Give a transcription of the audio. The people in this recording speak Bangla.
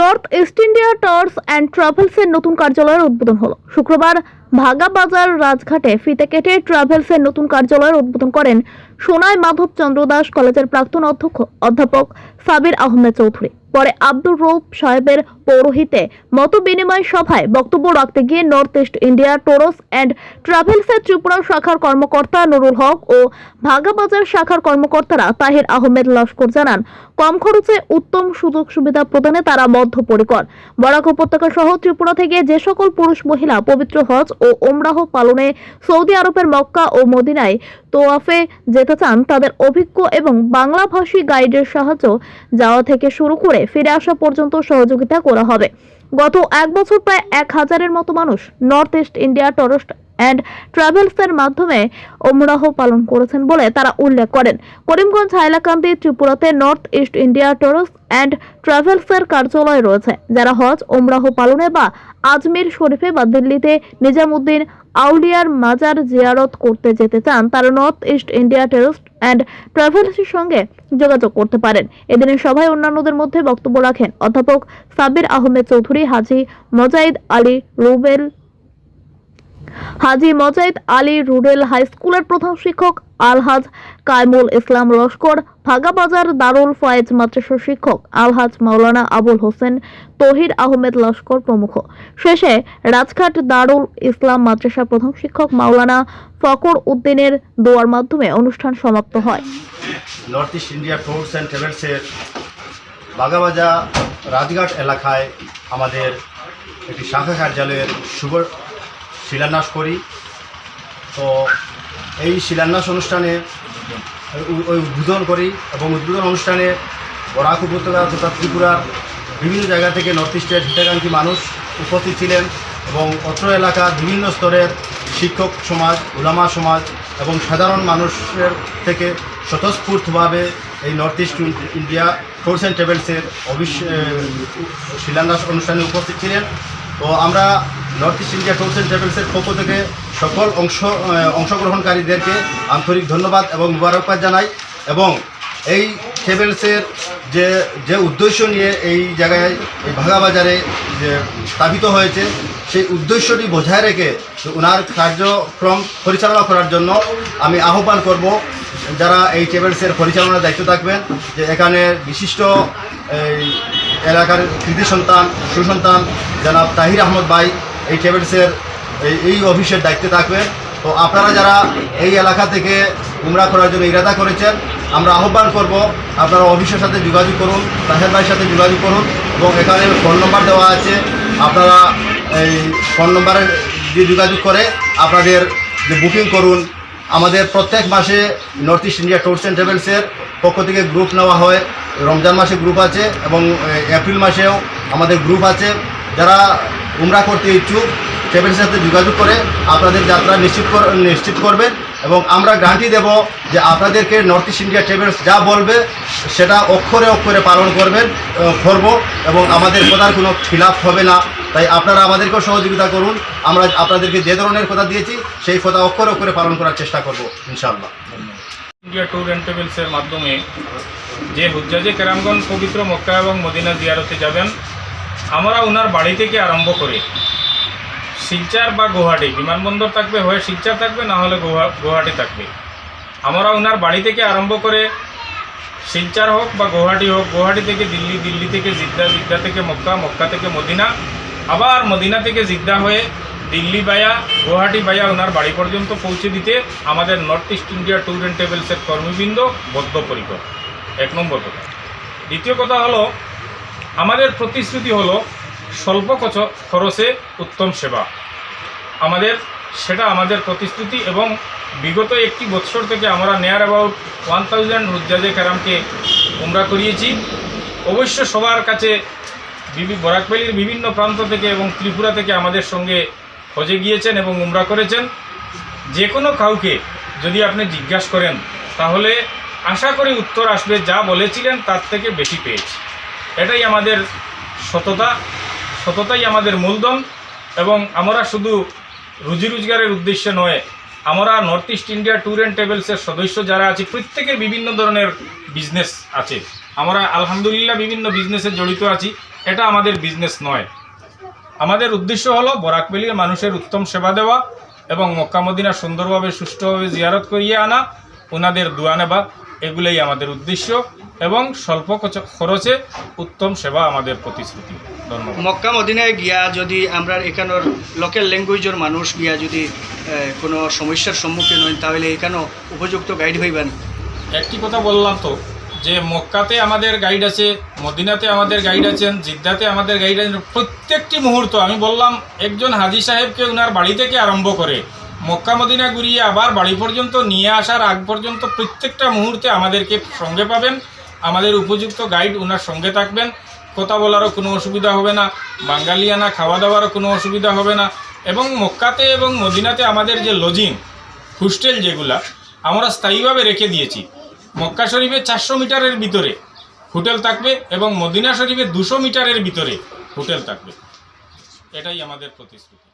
North East India tours and ট্রাভেলসের নতুন কার্যালয়ের উদ্বোধন হলো। শুক্রবার ভাগা বাজার রাজঘাটে ফিতে কেটে ট্রাভেলসের নতুন কার্যালয়ের উদ্বোধন করেন সোনায় মাধব চন্দ্র দাস কলেজের প্রাক্তন অধ্যক্ষ, অধ্যাপক সাবির আহমেদ চৌধুরী। পরে আব্দুর রৌফ সাহেবের পৌরোহিতে মত বিনিময় সভায় বক্তব্য রাখতে গিয়ে North East India, tours and ট্রাভেলসের Tripura শাখার কর্মকর্তা নুরুল হক ও ভাগাবাজার শাখার কর্মকর্তারা তাহির আহমেদ লস্কর জানান, কম খরচে উত্তম সুযোগ সুবিধা প্রদানে তারা বদ্ধপরিকর। বরাক উপত্যকা সহ ত্রিপুরা থেকে যে সকল পুরুষ মহিলা পবিত্র হজ ও ওমরাহ পালনে সৌদি আরবের মক্কা ও মদিনায় তোয়াফে যেতে চান তাদের অভিজ্ঞ এবং বাংলাভাষী গাইডের সাহায্য যাওয়া থেকে শুরু করে ফিরে আসা পর্যন্ত সহযোগিতা করা হবে। গত এক বছর প্রায় এক হাজারের মতো মানুষ North East India tourist and ট্রাভেলসের মাধ্যমে ওমরাহ পালন করেছেন বলে তারা উল্লেখ করেন। করিমগঞ্জ হাইলাকান্দি, ত্রিপুরাতে North East India tourist and ট্রাভেলসের কার্যালয় রয়েছে, যারা হজ ওমরাহ পালনে বা আজমির শরীফে বা দিল্লিতে নিজামুদ্দিন আউলিয়ার মাজার জিয়ারত করতে যেতে চান, তারা North East India tourist and ট্রাভেলসের সঙ্গে যোগাযোগ করতে পারেন। এদিনের সভায় অন্যান্যদের মধ্যে বক্তব্য রাখেন অধ্যাপক সাবির আহমেদ চৌধুরী, হাজি মজাইদ আলী রুবেল হাজি মজাইদ আলী রুডেল হাই স্কুলের প্রধান শিক্ষক আলহাজ কায়মুল ইসলাম লস্কর, ভাগাবাজার দারুল ফয়েজ মাদ্রাসার শিক্ষক আলহাজ মাওলানা আবুল হোসেন, তহির আহমেদ লস্কর প্রমুখ। শেষে রাজঘাট দারুল ইসলাম মাদ্রাসার প্রধান শিক্ষক মাওলানা ফকর উদ্দিনের দোয়ার মাধ্যমে অনুষ্ঠান সমাপ্ত হয়। North East India tours and ট্রাভেলসের বাগাবাজা রাজঘাট এলাকায় আমাদের একটি শাখা কার্যালয়ের শুভ শিলান্যাস করি। তো এই শিলান্যাস অনুষ্ঠানে উদ্বোধন করি এবং উদ্বোধন অনুষ্ঠানে বরাক উপত্যকা তথা ত্রিপুরার বিভিন্ন জায়গা থেকে নর্থ ইস্টের হিতাকাঙ্ক্ষী মানুষ উপস্থিত ছিলেন এবং অত্র এলাকার বিভিন্ন স্তরের শিক্ষক সমাজ, উলামা সমাজ এবং সাধারণ মানুষের থেকে স্বতঃস্ফূর্তভাবে এই North East India tours and ট্রাভেলসের office শিলান্যাস অনুষ্ঠানে উপস্থিত ছিলেন। তো আমরা North East India tours and ট্রাভেলসের পক্ষ থেকে সকল অংশ অংশগ্রহণকারীদেরকে আন্তরিক ধন্যবাদ এবং মুবারকবাদ জানাই এবং এই ট্রাভেলসের যে যে উদ্দেশ্য নিয়ে এই জায়গায়, এই ভাগাবাজারে যে স্থাপিত হয়েছে, সেই উদ্দেশ্যটি বজায় রেখে ওনার কার্যক্রম পরিচালনা করার জন্য আমি আহ্বান করব যারা এই ট্রাভেলসের পরিচালনার দায়িত্ব থাকবেন যে এখানে বিশিষ্ট এলাকার কৃতি সন্তান, সুসন্তান, জনাব তাহির আহমদ ভাই, এই এই এই অফিসের দায়িত্বে থাকবেন তো আপনারা যারা এই এলাকা থেকে উমরা করার জন্য ইরাদা করেছেন, আমরা আহ্বান করব, আপনারা অফিসের সাথে যোগাযোগ করুন, তাহের ভাইয়ের সাথে যোগাযোগ করুন এবং এখানে ফোন নম্বর দেওয়া আছে। আপনারা এই ফোন নম্বরে দিয়ে যোগাযোগ করে আপনাদের যে বুকিং করুন আমাদের প্রত্যেক মাসে North East India tours and ট্রাভেলসের পক্ষ থেকে গ্রুপ নেওয়া হয়। রমজান মাসে গ্রুপ আছে এবং এপ্রিল মাসেও আমাদের গ্রুপ আছে। যারা উমরা করতে ইচ্ছুক ট্রাভেলসের সাথে যোগাযোগ করে আপনাদের যাত্রা নিশ্চিত নিশ্চিত করবেন। এবং আমরা গ্যারান্টি দেব যে আপনাদেরকে নর্থ ইস্ট ইন্ডিয়া ট্রেভেলস যা বলবে সেটা অক্ষরে অক্ষরে পালন করবেন করব এবং আমাদের কথার কোনো খিলাফ হবে না। তাই আপনারা আমাদেরকেও সহযোগিতা করুন। আমরা আপনাদেরকে যে ধরনের কথা দিয়েছি, সেই কথা অক্ষরে অক্ষরে পালন করার চেষ্টা করব, ইনশাআল্লাহ। ইন্ডিয়া ট্যুর অ্যান্ড ট্রাভেলসের মাধ্যমে যে হুজ্জাজে কেরামগঞ্জ, পবিত্র মক্কা এবং মদিনা জিয়ারতে যাবেন, আমরা ওনার বাড়ি থেকে আরম্ভ করে শিলচার বা গুয়াহাটি, বিমানবন্দর থাকবে, হয় শিলচার থাকবে, না হলে গুয়া- গুয়াহাটি থাকবে। আমরা ওনার বাড়ি থেকে আরম্ভ করে শিলচার হোক বা গুয়াহাটি হোক, গুয়াহাটি থেকে দিল্লি দিল্লি থেকে জিদ্দা জিদ্দা থেকে মক্কা মক্কা থেকে মদিনা, আবার মদিনা থেকে জিদ্দা হয়ে দিল্লি বায়া, গুয়াহাটি বায়া ওনার বাড়ি পর্যন্ত পৌঁছে দিতে আমাদের North East India tour and ট্রাভেলসের কর্মীবৃন্দ বদ্ধপরিকর। এক নম্বর কথা। দ্বিতীয় কথা হলো, আমাদের প্রতিশ্রুতি হলো স্বল্প খরচে উত্তম সেবা। আমাদের, সেটা আমাদের প্রতিশ্রুতি এবং বিগত একটি বৎসর থেকে আমরা নেয়ার অ্যাবাউট ওয়ান থাউজেন্ড হুজ্জাজে ক্যারামকে উমরা করিয়েছি। অবশ্য সবার কাছে বিভি বরাকভ্যালির বিভিন্ন প্রান্ত থেকে এবং ত্রিপুরা থেকে আমাদের সঙ্গে হজে গিয়েছেন এবং উমরা করেছেন। যে কোনো কাউকে যদি আপনি জিজ্ঞাসা করেন, তাহলে আশা করি উত্তর আসবে, যা বলেছিলেন তার থেকে বেশি পেয়েছি। এটাই আমাদের সততা। সততাই আমাদের মূলধন এবং আমরা শুধু রুজি রোজগারের উদ্দেশ্যে নয়, আমরা North East India tour and ট্রাভেলসের সদস্য যারা আছে, প্রত্যেকের বিভিন্ন ধরনের বিজনেস আছে। আমরা আলহামদুলিল্লাহ বিভিন্ন বিজনেসে জড়িত আছি, এটা আমাদের বিজনেস নয়। আমাদের উদ্দেশ্য হলো বরাকবেলির মানুষের উত্তম সেবা দেওয়া এবং মক্কামদিনা সুন্দরভাবে সুষ্ঠুভাবে জিয়ারত করিয়ে আনা, ওনাদের দোয়া নেবা এগুলোই আমাদের উদ্দেশ্য। এবং স্বল্প খরচ- উত্তম সেবা আমাদের প্রতিশ্রুতি। ধন্যবাদ। মক্কা মদিনায় গিয়া যদি আমরা এখানোর লোকাল ল্যাঙ্গুয়েজের মানুষ গিয়া যদি কোনো সমস্যার সম্মুখীন হন তাহলে এখানেও উপযুক্ত গাইড হইবেন একটি কথা বললাম তো যে মক্কাতে আমাদের গাইড আছে মদিনাতে আমাদের গাইড আছেন জিদ্দাতে আমাদের গাইড আছেন প্রত্যেকটি মুহূর্ত আমি বললাম একজন হাজি সাহেবকে ওনার বাড়ি থেকে আরম্ভ করে মক্কা মদিনা ঘুরিয়ে আবার বাড়ি পর্যন্ত নিয়ে আসার আগ পর্যন্ত প্রত্যেকটা মুহূর্তে আমাদেরকে সঙ্গে পাবেন। আমাদের উপযুক্ত গাইড ওনার সঙ্গে থাকবেন। কথা বলারও কোনো অসুবিধা হবে না, বাঙালিয়ানা খাওয়া দাওয়ারও কোনো অসুবিধা হবে না, এবং মক্কাতে এবং মদিনাতে আমাদের যে লজিং হোস্টেল যেগুলা, আমরা স্থায়ীভাবে রেখে দিয়েছি। মক্কা শরীফে চারশো মিটারের ভিতরে হোটেল থাকবে এবং মদিনা শরীফে দুশো মিটারের ভিতরে হোটেল থাকবে। এটাই আমাদের প্রতিশ্রুতি।